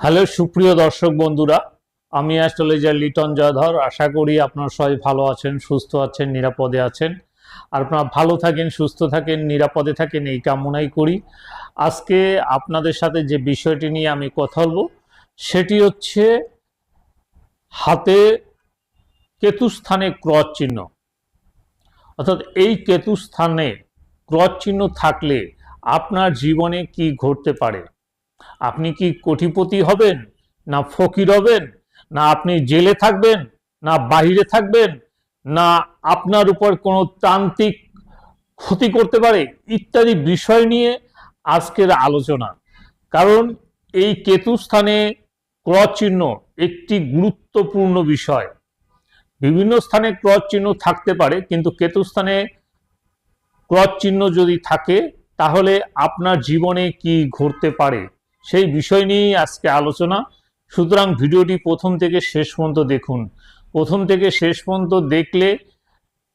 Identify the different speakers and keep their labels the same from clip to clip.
Speaker 1: Hello, সুপ্রিয় দর্শক বন্ধুরা, আমি অ্যাস্ট্রোলজার লিটন জয়ধর। আশা করি আপনারা সবাই ভালো আছেন, সুস্থ আছেন, নিরাপদে আছেন। আর আপনারা ভালো থাকেন, সুস্থ থাকেন, নিরাপদে থাকেন, এই কামনাই করি। আজকে আপনাদের সাথে যে বিষয়টি নিয়ে আমি কথা বলব, সেটি হচ্ছে হাতে কেতুস্থানে ক্রস চিহ্ন। অর্থাৎ এই কেতুস্থানে ক্রস চিহ্ন থাকলে আপনার জীবনে কি ঘটতে পারে? আপনি কি কোটিপতি হবেন? না ফকির হবেন? না আপনি জেলে থাকবেন? না বাহিরে থাকবেন? না আপনার উপর কোনো তান্ত্রিক ক্ষতি করতে পারে? ইত্যাদি বিষয় নিয়ে আজকের আলোচনা। কারণ এই কেতু স্থানে ক্রস চিহ্ন একটি গুরুত্বপূর্ণ বিষয়। বিভিন্ন স্থানে ক্রস চিহ্ন থাকতে পারে, কিন্তু কেতু স্থানে ক্রস চিহ্ন যদি থাকে, তাহলে আপনার জীবনে কি ঘটতে পারে? সেই বিষয় নিয়েই আজকে আলোচনা। সুতরাং ভিডিওটি প্রথম থেকে শেষ পর্যন্ত দেখুন। প্রথম থেকে শেষ পর্যন্ত দেখলে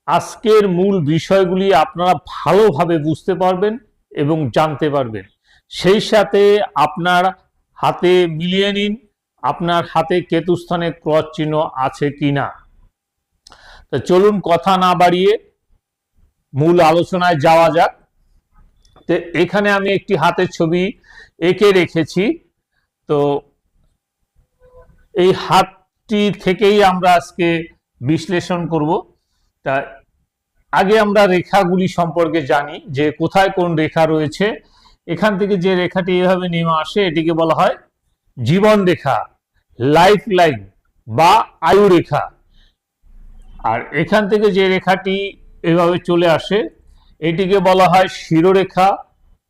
Speaker 1: আজকের মূল বিষয়গুলি আপনারা ভালোভাবে বুঝতে পারবেন এবং জানতে পারবেন। সেই সাথে আপনার হাতে মিলিয়ে নিন, আপনার হাতে কেতুস্থানে ক্রস চিহ্ন আছে কি না তো চলুন কথা না বাড়িয়ে মূল আলোচনায় যাওয়া যাক। তো এখানে আমি একটি হাতের ছবি এঁকে রেখেছি। তো এই হাতটি থেকেই আমরা আজকে বিশ্লেষণ করব। তা আগে আমরা রেখাগুলি সম্পর্কে জানি যে কোথায় কোন রেখা রয়েছে। এখান থেকে যে রেখাটি এভাবে নেমে আসে, এটিকে বলা হয় জীবন রেখা লাইফ লাইন বা আয়ু রেখা। আর এখান থেকে যে রেখাটি এভাবে চলে আসে এটিকে বলা হয় শিরোরেখা,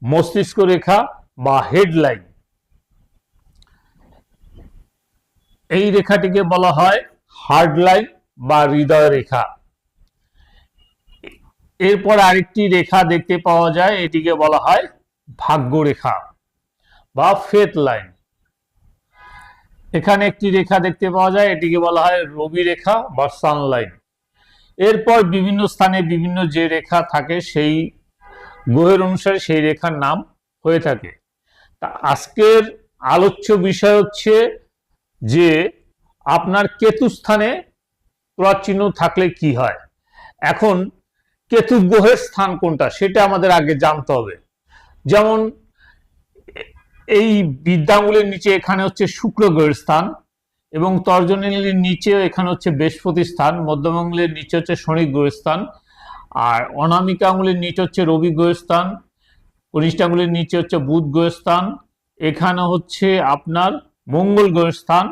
Speaker 1: মস্তিষ্ক রেখা বা হেডলাইন। এই রেখাটিকে বলা হয় হার্ড লাইন বা হৃদয় রেখা। এরপর আরেকটি রেখা দেখতে পাওয়া যায়, এটিকে বলা হয় ভাগ্য রেখা বা ফেথ লাইন এখানে একটি রেখা দেখতে পাওয়া যায়, এটিকে বলা হয় রবি রেখা বা সানলাইন। এরপর বিভিন্ন স্থানে বিভিন্ন যে রেখা থাকে সেই গ্রহের অনুসারে সেই রেখার নাম হয়ে থাকে। তা আজকের আলোচ্য বিষয় হচ্ছে যে আপনার কেতু স্থানে ক্রস চিহ্ন থাকলে কি হয়? এখন কেতু গ্রহের স্থান কোনটা সেটা আমাদের আগে জানতে হবে। যেমন এই বিদ্যাঙ্গুলের নিচে এখানে হচ্ছে শুক্র গ্রহের স্থান এবং তর্জনীলের নিচে এখানে হচ্ছে বৃহস্পতি স্থান, মধ্যমঙ্গলের নিচে হচ্ছে শনি গ্রহের স্থান আর অনামিকা আঙুলের নিচে হচ্ছে রবি গ্রহের স্থান কনিষ্ঠ আঙুলের নিচে হচ্ছে বুধ গ্রহের স্থান এখানে হচ্ছে আপনার মঙ্গল গ্রহের স্থান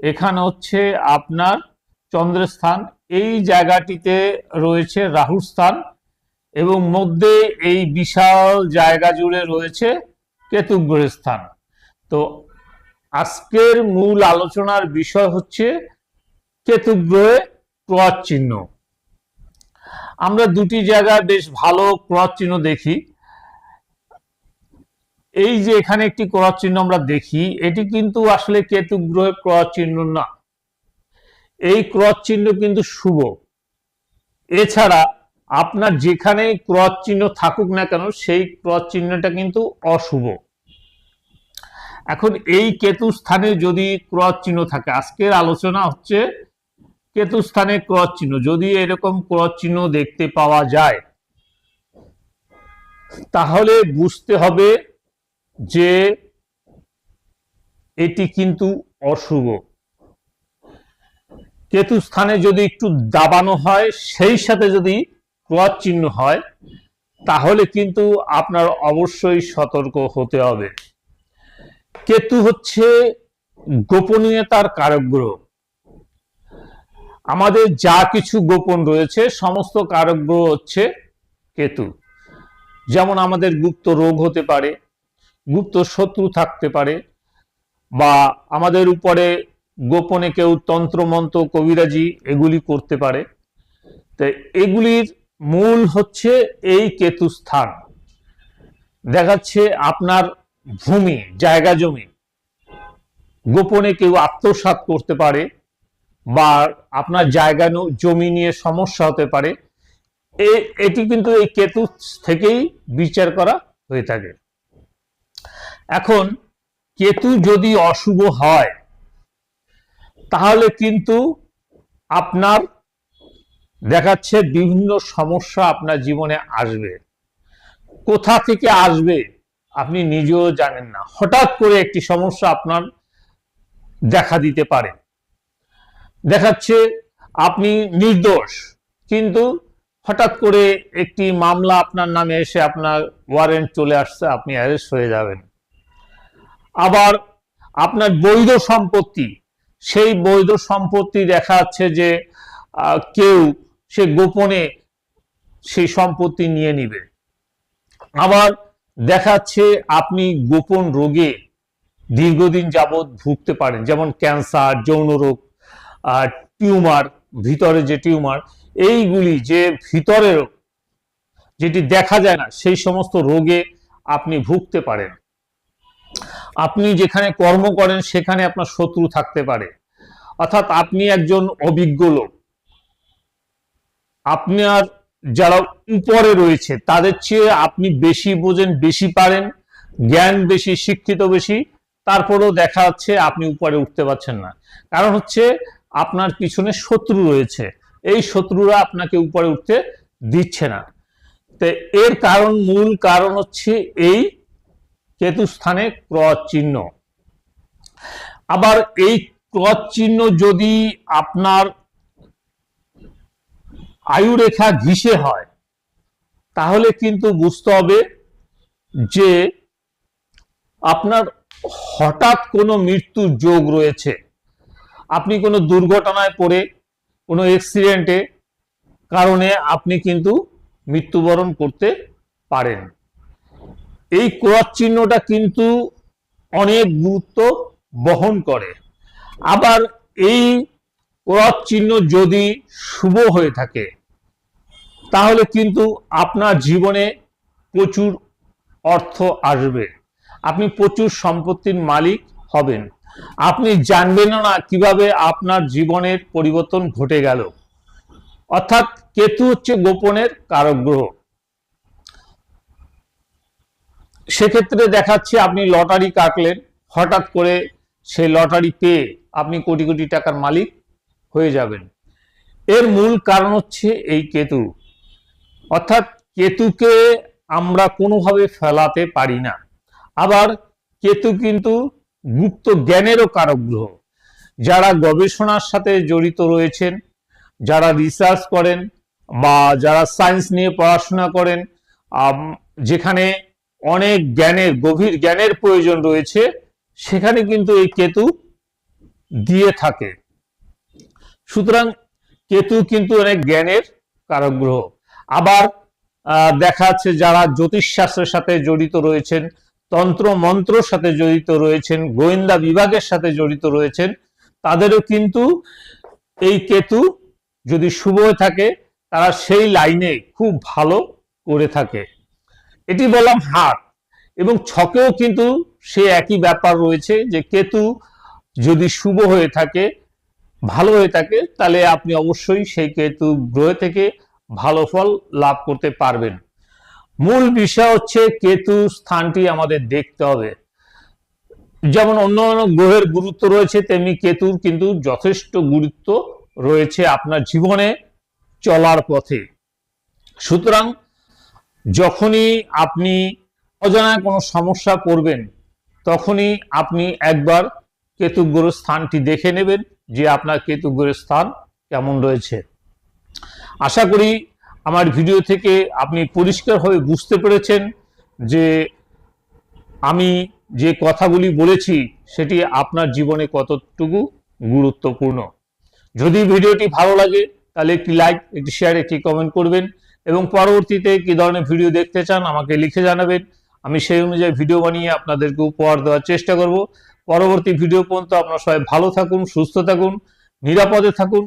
Speaker 1: এখানে হচ্ছে আপনার চন্দ্রের স্থান, এই জায়গাটিতে রয়েছে রাহুর স্থান এবং মধ্যে এই বিশাল জায়গা জুড়ে রয়েছে কেতু গ্রহের স্থান তো আজকের মূল আলোচনার বিষয় হচ্ছে কেতু গ্রহে ক্রস চিহ্ন। আমরা দুটি জায়গায় বেশ ভালো ক্রস চিহ্ন দেখি। এই যে এখানে একটি ক্রস চিহ্ন আমরা দেখি, এটি কিন্তু আসলে কেতু গ্রহের ক্রস চিহ্ন না। এই ক্রস চিহ্ন কিন্তু শুভ। এছাড়া আপনার যেখানে ক্রস চিহ্ন থাকুক না কেন, সেই ক্রস চিহ্নটা কিন্তু অশুভ। এখন এই কেতু স্থানে যদি ক্রস চিহ্ন থাকে, আজকের আলোচনা হচ্ছে কেতু স্থানে ক্রস চিহ্ন। যদি এরকম ক্রস চিহ্ন দেখতে পাওয়া যায়, তাহলে বুঝতে হবে যে এটি কিন্তু অশুভ। কেতু স্থানে যদি একটু দাবানো হয়, সেই সাথে যদি ক্রস চিহ্ন হয়, তাহলে কিন্তু আপনার অবশ্যই সতর্ক হতে হবে। কেতু হচ্ছে গোপনীয়তার কারক গ্রহ আমাদের যা কিছু গোপন রয়েছে, সমস্ত কারক গ্রহ হচ্ছে কেতু। যেমন আমাদের গুপ্ত রোগ হতে পারে, গুপ্ত শত্রু থাকতে পারে, বা আমাদের উপরে গোপনে কেউ তন্ত্রমন্ত্র, কবিরাজি এগুলি করতে পারে। তো এগুলির মূল হচ্ছে এই কেতু স্থান। দেখাচ্ছে আপনার ভূমি, জায়গা জমি। গোপনে কেউ আত্মসাৎ করতে পারে বা আপনার জায়গা জমি নিয়ে সমস্যা হতে পারে। এটি কিন্তু এই কেতু থেকেই বিচার করা হয়ে থাকে। এখন কেতু যদি অশুভ হয়, তাহলে কিন্তু আপনার দেখাচ্ছে বিভিন্ন সমস্যা আপনার জীবনে আসবে। কোথা থেকে আসবে? আপনি নিজেও জানেন না। হঠাৎ করে একটি সমস্যা আপনার দেখা দিতে পারে। দেখাচ্ছে আপনি নির্দোষ, কিন্তু হঠাৎ করে একটি মামলা আপনার নামে এসে আপনার ওয়ারেন্ট চলে আসছে, আপনি অ্যারেস্ট হয়ে যাবেন। আবার আপনার বৈধ সম্পত্তি, সেই বৈধ সম্পত্তি দেখা যাচ্ছে যে কেউ সে গোপনে সেই সম্পত্তি নিয়ে নিবে। আবার দেখাচ্ছে আপনি গোপন রোগে দীর্ঘদিন যাবৎ ভুগতে পারেন, যেমন ক্যান্সার, যৌন রোগ টিউমার, ভিতরে যে টিউমার, এইগুলি যে ভিতরের যেটি দেখা যায় না, সেই সমস্ত রোগে আপনি ভুগতে পারেন। আপনি যেখানে কর্ম করেন, সেখানে আপনার শত্রু থাকতে পারে। অর্থাৎ আপনি একজন অভিজ্ঞ লোক। আপনার যারা উপরে রয়েছে, তাদের চেয়ে আপনি বেশি বোঝেন, বেশি পারেন, জ্ঞান বেশি, শিক্ষিত বেশি, তারপরেও দেখা যাচ্ছে আপনি উপরে উঠতে পারছেন না। কারণ হচ্ছে আপনার পিছনে শত্রু রয়েছে, এই শত্রুরা আপনাকে উপরে উঠতে দিচ্ছে না। তো এর কারণ, মূল কারণ হচ্ছে এই কেতু স্থানে ক্রস চিহ্ন। আবার এই ক্রস চিহ্ন যদি আপনার আয়ুরেখা ঘিসে হয়। তাহলে কিন্তু বুঝতে হবে যে আপনার হঠাৎ কোনো মৃত্যুর যোগ রয়েছে। আপনি কোনো দুর্ঘটনায় পড়ে, কোনো অ্যাক্সিডেন্টে কারণে আপনি কিন্তু মৃত্যুবরণ করতে পারেন। এই ক্রস চিহ্নটা কিন্তু অনেক গুরুত্ব বহন করে। আবার এই ক্রস চিহ্ন যদি শুভ হয়ে থাকে, তাহলে কিন্তু আপনার জীবনে প্রচুর অর্থ আসবে। আপনি প্রচুর সম্পত্তির মালিক হবেন। আপনি জানবেন না কীভাবে আপনার জীবনের পরিবর্তন ঘটে গেল। অর্থাৎ কেতু হচ্ছে গোপনের কারক গ্রহ। সেক্ষেত্রে দেখাচ্ছে আপনি লটারি কাটলেন, হঠাৎ করে সেই লটারি পেয়ে আপনি কোটি কোটি টাকার মালিক। হয়ে যাবেন। এর মূল কারণ হচ্ছে এই কেতু। অর্থাৎ কেতুকে আমরা কোনোভাবে ফেলাতে পারি না। আবার কেতু কিন্তু গুপ্ত জ্ঞানেরও কারক গ্রহ যারা গবেষণার সাথে জড়িত রয়েছেন, যারা রিসার্চ করেন বা যারা সায়েন্স নিয়ে পড়াশোনা করেন যেখানে অনেক জ্ঞানের, গভীর জ্ঞানের প্রয়োজন রয়েছে, সেখানে কিন্তু এই কেতু দিয়ে থাকে। সুতরাং কেতু কিন্তু অনেক জ্ঞানের কারক গ্রহ। আবার দেখা যাচ্ছে যারা জ্যোতিষশাস্ত্রের সাথে জড়িত রয়েছেন, তন্ত্র মন্ত্রর সাথে জড়িত রয়েছেন, গোয়েন্দা বিভাগের সাথে জড়িত রয়েছেন, তাদেরও কিন্তু এই কেতু যদি শুভ হয়ে থাকে, তারা সেই লাইনে খুব ভালো করে থাকে। এটি বললাম হাত এবং ছকেও কিন্তু সে একই ব্যাপার রয়েছে যে কেতু যদি শুভ হয়ে থাকে ভালো হয়ে থাকে, তাহলে আপনি অবশ্যই সেই কেতু গ্রহ থেকে ভালো ফল লাভ করতে পারবেন। মূল বিষয় হচ্ছে কেতু স্থানটি আমাদের দেখতে হবে। যেমন অন্য অন্য গ্রহের গুরুত্ব রয়েছে, তেমনি কেতুর কিন্তু যথেষ্ট গুরুত্ব রয়েছে আপনার জীবনে চলার পথে। সুতরাং যখনই আপনি অজানা কোনো সমস্যা পড়বেন তখনই আপনি একবার কেতুগ্রহ স্থানটি দেখে নেবেন। যে আপনার কেতুগ্রহের স্থান কেমন রয়েছে। আশা করি আমার ভিডিও থেকে আপনি পরিষ্কারভাবে বুঝতে পেরেছেন যে আমি যে কথাগুলি বলেছি, সেটি আপনার জীবনে কতটুকু গুরুত্বপূর্ণ। যদি ভিডিওটি ভালো লাগে, তাহলে একটি লাইক, একটি শেয়ার একটি কমেন্ট করবেন এবং পরবর্তীতে কি ধরনের ভিডিও দেখতে চান আমাকে লিখে জানাবেন। আমি সেই অনুযায়ী ভিডিও বানিয়ে আপনাদেরকে উপহার দেওয়ার চেষ্টা করব। পরবর্তী ভিডিও পর্যন্ত আপনারা সবাই ভালো থাকুন সুস্থ থাকুন নিরাপদে থাকুন।